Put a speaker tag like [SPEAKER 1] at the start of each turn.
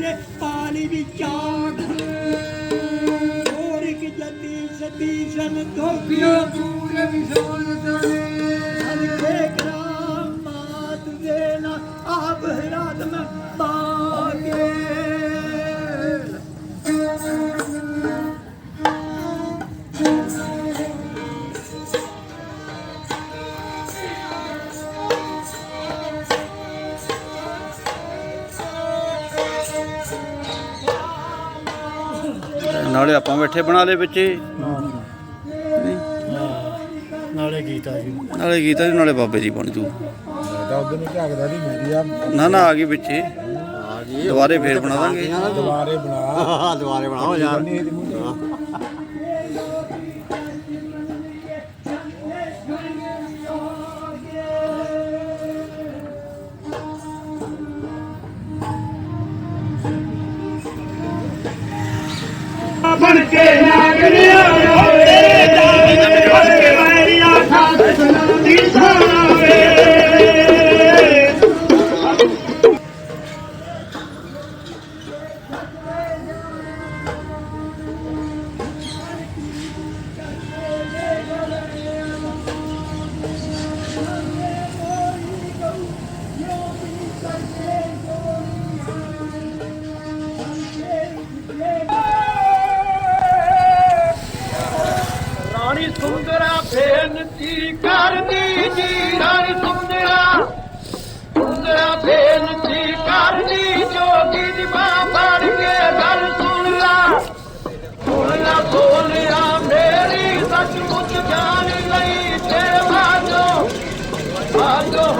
[SPEAKER 1] ਦੀ ਵੀ ਚਾਕ ਹੋਰ ਕਿ ਜਤੀ ਸਤੀ ਜਨ ਧੋਖਿਆ ਪੂਰੇ ਵਿਸ਼ਾਲ ਤਰੇ
[SPEAKER 2] ਨਾਲੇ ਆਪਾਂ ਬੈਠੇ ਬਣਾ ਲਏ ਵਿੱਚੇ
[SPEAKER 1] ਨਾਲੇ ਗੀਤਾ ਜੀ।
[SPEAKER 2] ਨਾਲੇ ਗੀਤਾ ਜੀ ਨਾਲੇ ਬਾਬੇ ਦੀ ਬਣ ਜੂ। ਤਾਂ
[SPEAKER 3] ਉਦੋਂ ਨੂੰ ਝਾਕਦਾ ਨਹੀਂ ਮੇਰੀ ਆ
[SPEAKER 2] ਨਾ ਨਾ ਆ ਗਈ ਵਿੱਚੇ ਦੁਬਾਰੇ ਫੇਰ ਬਣਾ ਦਾਂਗੇ।
[SPEAKER 3] ਦੁਬਾਰੇ ਬਣਾ।
[SPEAKER 4] ਦੁਬਾਰੇ ਬਣਾਓ ਯਾਰ
[SPEAKER 3] ਨਹੀਂ ਇਹਦੇ ਮੂੰਹ
[SPEAKER 4] ਤੇ।
[SPEAKER 5] ਬਣ ਕੇ ਨਾਗਰਿਆ
[SPEAKER 1] ਹੋਵੇ
[SPEAKER 2] ਬਣ ਕੇ
[SPEAKER 1] ਮੈਰੀਆ
[SPEAKER 5] ਖਾਸ
[SPEAKER 1] ਸੁਣਦੀ ਸਾਵੇ Yeah.
[SPEAKER 5] ਰਾਣੀ ਸੁੰਦਰਾ ਬੇਨਤੀ ਕਰਦੀ ਜੀ ਰਾਣੀ ਸੁੰਦਰਾ। ਸੁੰਦਰਾ ਬੇਨਤੀ ਕਰਦੀ, ਜੋਗੀ ਦੀ ਮਾਂ ਬਣ ਕੇ ਗੱਲ ਸੁਣ ਲਾ। ਸੁਣ ਲਾ ਬੋਲਿਆ ਮੇਰੀ, ਸੱਚਮੁੱਚ ਜਾਣ ਲਈ ਤੇ ਬਾਜੋ। ਬਾਜੋ